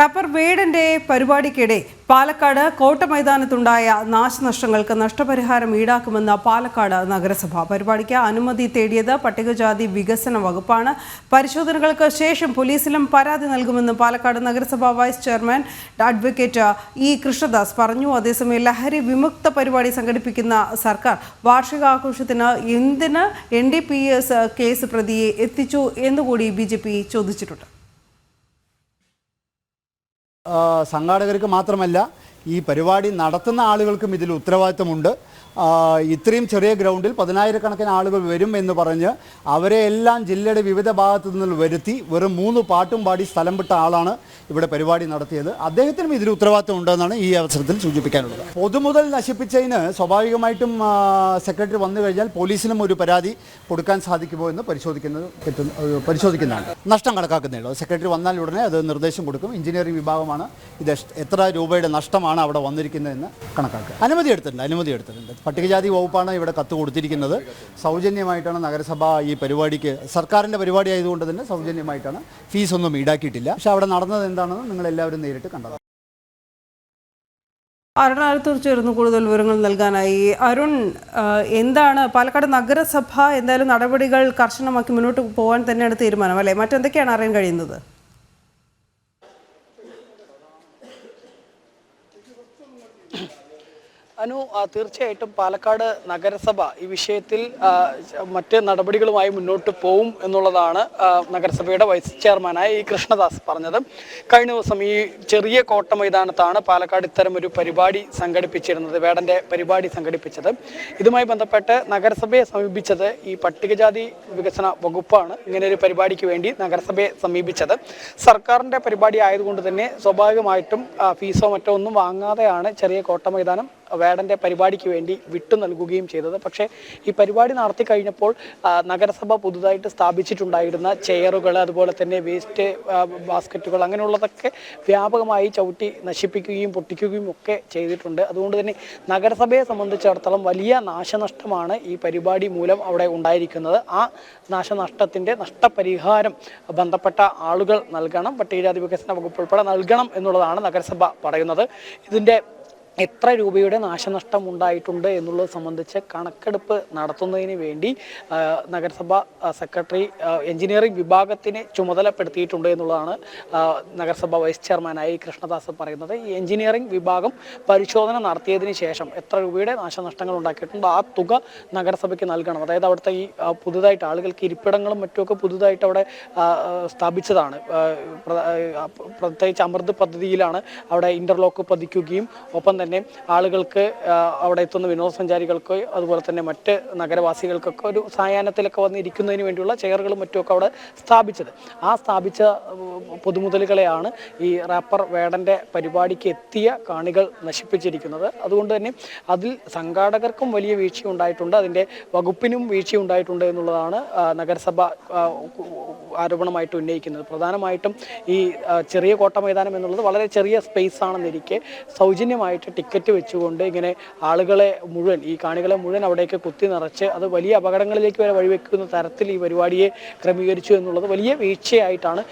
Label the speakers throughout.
Speaker 1: Wrapper വേടന്റെ പരിപാടിക്കിടെ പാലക്കാട് കോട്ട മൈതാനത്തുണ്ടായ നാശനഷ്ടങ്ങൾക്ക് നഷ്ടപരിഹാരം ഈടാക്കുമെന്ന് പാലക്കാട് നഗരസഭ. പരിപാടിക്ക് അനുമതി തേടിയത് പട്ടികജാതി വികസന വകുപ്പാണ്. പരിശോധനകൾക്ക് ശേഷം പോലീസിലും പരാതി നൽകുമെന്ന് പാലക്കാട് നഗരസഭ vice chairman advocate E Krishnadas പറഞ്ഞു. അതേസമയം ലഹരി വിമുക്ത പരിപാടി സംഘടിപ്പിക്കുന്ന സർക്കാർ വാർഷികാഘോഷത്തിന് എന്തിന് എൻ കേസ് പ്രതിയെ എത്തിച്ചു എന്നുകൂടി ബി ചോദിച്ചിട്ടുണ്ട്.
Speaker 2: സംഘാടകർക്ക് മാത്രമല്ല ഈ പരിപാടി നടത്തുന്ന ആളുകൾക്കും ഇതിൽ ഉത്തരവാദിത്തമുണ്ട് ഇത്രയും ചെറിയ ഗ്രൗണ്ടിൽ പതിനായിരക്കണക്കിന് ആളുകൾ വരും എന്ന് പറഞ്ഞ് അവരെ എല്ലാം ജില്ലയുടെ വിവിധ ഭാഗത്തു നിന്ന് വരുത്തി വെറും മൂന്ന് പാട്ടും പാടി സ്ഥലം വിട്ട ആളാണ് ഇവിടെ പരിപാടി നടത്തിയത്. അദ്ദേഹത്തിനും ഇതിൽ ഉത്തരവാദിത്തം ഉണ്ടെന്നാണ് ഈ അവസരത്തിൽ സൂചിപ്പിക്കാനുള്ളത്. പൊതുമുതൽ നശിപ്പിച്ചതിന് സ്വാഭാവികമായിട്ടും സെക്രട്ടറി വന്നു കഴിഞ്ഞാൽ പോലീസിനും ഒരു പരാതി കൊടുക്കാൻ സാധിക്കുമോ എന്ന് പരിശോധിക്കുന്നത് പരിശോധിക്കുന്നതാണ്. നഷ്ടം കണക്കാക്കുന്നുള്ളൂ സെക്രട്ടറി വന്നാൽ ഉടനെ അത് നിർദ്ദേശം കൊടുക്കും. എഞ്ചിനീയറിംഗ് വിഭാഗമാണ് ഇത് എത്ര രൂപയുടെ നഷ്ടമാണ് അവിടെ വന്നിരിക്കുന്നതെന്ന് കണക്കാക്കുക. അനുമതി എടുത്തിട്ടുണ്ട് അനുമതി എടുത്തിട്ടുണ്ട്. പട്ടികജാതി വകുപ്പാണ് ഇവിടെ കത്ത് കൊടുത്തിരിക്കുന്നത്. സൗജന്യമായിട്ടാണ് നഗരസഭ ഈ പരിപാടിക്ക് സർക്കാരിന്റെ പരിപാടി ആയതുകൊണ്ട് തന്നെ സൗജന്യമായിട്ടാണ് ഫീസൊന്നും ഈടാക്കിയിട്ടില്ല. പക്ഷെ അവിടെ നടന്നത് എന്താണെന്ന് നിങ്ങൾ എല്ലാവരും നേരിട്ട് കണ്ടത്
Speaker 1: അരുണാലത്തൂർ ചേർന്ന് കൂടുതൽ വിവരങ്ങൾ നൽകാനായി? അരുൺ എന്താണ് പാലക്കാട് നഗരസഭ എന്തായാലും നടപടികൾ കർശനമാക്കി മുന്നോട്ട് പോകാൻ തന്നെയാണ് തീരുമാനം അല്ലേ? മറ്റെന്തൊക്കെയാണ് അറിയാൻ കഴിയുന്നത്?
Speaker 3: അനു തീർച്ചയായിട്ടും പാലക്കാട് നഗരസഭ ഈ വിഷയത്തിൽ മറ്റ് നടപടികളുമായി മുന്നോട്ട് പോവും എന്നുള്ളതാണ് നഗരസഭയുടെ വൈസ് ചെയർമാനായ ഈ കൃഷ്ണദാസ് പറഞ്ഞത്. കഴിഞ്ഞ ദിവസം ഈ ചെറിയ കോട്ട മൈതാനത്താണ് പാലക്കാട് ഇത്തരം ഒരു പരിപാടി സംഘടിപ്പിച്ചിരുന്നത് വേടന്റെ പരിപാടി സംഘടിപ്പിച്ചത്. ഇതുമായി ബന്ധപ്പെട്ട് നഗരസഭയെ സമീപിച്ചത് ഈ പട്ടികജാതി വികസന വകുപ്പാണ്. ഇങ്ങനെ ഒരു പരിപാടിക്ക് വേണ്ടി നഗരസഭയെ സമീപിച്ചത്. സർക്കാരിന്റെ പരിപാടി ആയതുകൊണ്ട് തന്നെ സ്വാഭാവികമായിട്ടും ഫീസോ മറ്റോ ഒന്നും വാങ്ങാതെയാണ് ചെറിയ കോട്ട മൈതാനം വേടന്റെ പരിപാടിക്ക് വേണ്ടി വിട്ടു നൽകുകയും ചെയ്തത്. പക്ഷേ ഈ പരിപാടി നടത്തി കഴിഞ്ഞപ്പോൾ നഗരസഭ പുതുതായിട്ട് സ്ഥാപിച്ചിട്ടുണ്ടായിരുന്ന ചെയറുകൾ അതുപോലെ തന്നെ വേസ്റ്റ് ബാസ്ക്കറ്റുകൾ അങ്ങനെയുള്ളതൊക്കെ വ്യാപകമായി ചവിട്ടി നശിപ്പിക്കുകയും പൊട്ടിക്കുകയും ഒക്കെ ചെയ്തിട്ടുണ്ട്. അതുകൊണ്ട് തന്നെ നഗരസഭയെ സംബന്ധിച്ചിടത്തോളം വലിയ നാശനഷ്ടമാണ് ഈ പരിപാടി മൂലം അവിടെ ഉണ്ടായിരിക്കുന്നത്. ആ നാശനഷ്ടത്തിന്റെ നഷ്ടപരിഹാരം ബന്ധപ്പെട്ട ആളുകൾ നൽകണം. പട്ടികജാതി വികസന വകുപ്പ് ഉൾപ്പെടെ നൽകണം എന്നുള്ളതാണ് നഗരസഭ പറയുന്നത്. ഇതിന്റെ എത്ര രൂപയുടെ നാശനഷ്ടം ഉണ്ടായിട്ടുണ്ട് എന്നുള്ളത് സംബന്ധിച്ച് കണക്കെടുപ്പ് നടത്തുന്നതിന് വേണ്ടി നഗരസഭ സെക്രട്ടറി എഞ്ചിനീയറിംഗ് വിഭാഗത്തിനെ ചുമതലപ്പെടുത്തിയിട്ടുണ്ട് എന്നുള്ളതാണ് നഗരസഭ വൈസ് ചെയർമാനായി കൃഷ്ണദാസ് പറയുന്നത്. ഈ എഞ്ചിനീയറിംഗ് വിഭാഗം പരിശോധന നടത്തിയതിന് ശേഷം എത്ര രൂപയുടെ നാശനഷ്ടങ്ങൾ ഉണ്ടാക്കിയിട്ടുണ്ട് ആ തുക നഗരസഭയ്ക്ക് നൽകണം. അതായത് അവിടുത്തെ ഈ പുതുതായിട്ട് ആളുകൾക്ക് ഇരിപ്പിടങ്ങളും മറ്റുമൊക്കെ പുതുതായിട്ട് അവിടെ സ്ഥാപിച്ചതാണ്. പ്രത്യേകിച്ച് അമൃത് പദ്ധതിയിലാണ് അവിടെ ഇന്റർലോക്ക് പതിക്കുകയും ഒപ്പം തന്നെ ആളുകൾക്ക് അവിടെ എത്തുന്ന വിനോദസഞ്ചാരികൾക്ക് അതുപോലെ തന്നെ മറ്റ് നഗരവാസികൾക്കൊക്കെ ഒരു സായാഹ്നത്തിലൊക്കെ വന്നിരിക്കുന്നതിന് വേണ്ടിയുള്ള ചെയറുകളും മറ്റുമൊക്കെ അവിടെ സ്ഥാപിച്ചത്. ആ സ്ഥാപിച്ച പൊതുമുതലുകളെയാണ് ഈ റാപ്പർ വേടന്റെ പരിപാടിക്ക് എത്തിയ കാണികൾ നശിപ്പിച്ചിരിക്കുന്നത്. അതുകൊണ്ട് തന്നെ അതിൽ സംഘാടകർക്കും വലിയ വീഴ്ച ഉണ്ടായിട്ടുണ്ട് അതിന്റെ വകുപ്പിനും വീഴ്ച ഉണ്ടായിട്ടുണ്ട് എന്നുള്ളതാണ് നഗരസഭ ആരോപണമായിട്ട് ഉന്നയിക്കുന്നത്. പ്രധാനമായിട്ടും ഈ ചെറിയ കോട്ട മൈതാനം എന്നുള്ളത് വളരെ ചെറിയ സ്പേസ് ആണെന്നിരിക്കെ സൗജന്യമായിട്ട് ടിക്കറ്റ് വെച്ചുകൊണ്ട് ഇങ്ങനെ ആളുകളെ മുഴുവൻ ഈ കാണികളെ മുഴുവൻ അവിടേക്ക് കുത്തി നിറച്ച് അത് വലിയ അപകടങ്ങളിലേക്ക് വരെ വഴിവെക്കുന്ന തരത്തിൽ ഈ പരിപാടിയെ ക്രമീകരിച്ചു എന്നുള്ളത് വലിയ വീഴ്ചയായിട്ടാണ്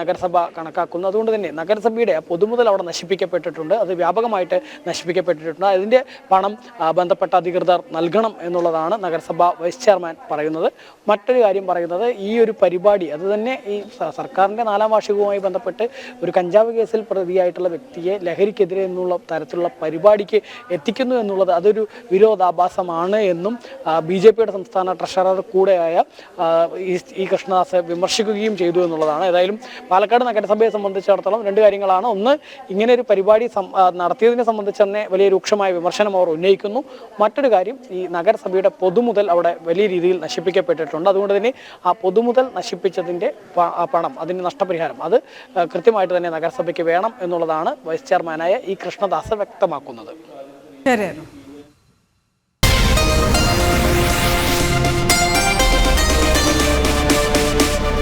Speaker 3: നഗരസഭ കണക്കാക്കുന്നത്. അതുകൊണ്ട് തന്നെ നഗരസഭയുടെ പൊതുമുതൽ അവിടെ നശിപ്പിക്കപ്പെട്ടിട്ടുണ്ട്. അത് വ്യാപകമായിട്ട് നശിപ്പിക്കപ്പെട്ടിട്ടുണ്ട്. അതിന്റെ പണം ബന്ധപ്പെട്ട അധികൃതർ നൽകണം എന്നുള്ളതാണ് നഗരസഭ വൈസ് ചെയർമാൻ പറയുന്നത്. മറ്റൊരു കാര്യം പറയുന്നത് ഈ ഒരു പരിപാടി അത് തന്നെ ഈ സർക്കാരിന്റെ നാലാം വാർഷികവുമായി ബന്ധപ്പെട്ട് ഒരു കഞ്ചാവ് കേസിൽ പ്രതിയായിട്ടുള്ള വ്യക്തിയെ ലഹരിക്കെതിരെ എന്നുള്ള തരത്തിലുള്ള പരിപാടിക്ക് എത്തിക്കുന്നു എന്നുള്ളത് അതൊരു വിരോധാഭാസമാണ് എന്നും ബി ജെ പിയുടെ സംസ്ഥാന ട്രഷറർ കൂടെയായ ഇ കൃഷ്ണദാസ് വിമർശിക്കുകയും ചെയ്തു എന്നുള്ളതാണ്. ഏതായാലും പാലക്കാട് നഗരസഭയെ സംബന്ധിച്ചിടത്തോളം രണ്ട് കാര്യങ്ങളാണ്. ഒന്ന് ഇങ്ങനെ ഒരു പരിപാടി നടത്തിയതിനെ സംബന്ധിച്ച് തന്നെ വലിയ രൂക്ഷമായ വിമർശനം അവർ ഉന്നയിക്കുന്നു. മറ്റൊരു കാര്യം ഈ നഗരസഭയുടെ പൊതുമുതൽ അവിടെ വലിയ രീതിയിൽ നശിപ്പിക്കപ്പെട്ടിട്ടുണ്ട്. അതുകൊണ്ട് തന്നെ ആ പൊതുമുതൽ നശിപ്പിച്ചതിന്റെ പണം അതിന്റെ നഷ്ടപരിഹാരം അത് കൃത്യമായിട്ട് തന്നെ നഗരസഭയ്ക്ക് വേണം എന്നുള്ളതാണ് വൈസ് ചെയർമാനായ ഇ കൃഷ്ണദാസ് വ്യക്തമാക്കുന്നത്.
Speaker 1: ശരി അരുൺ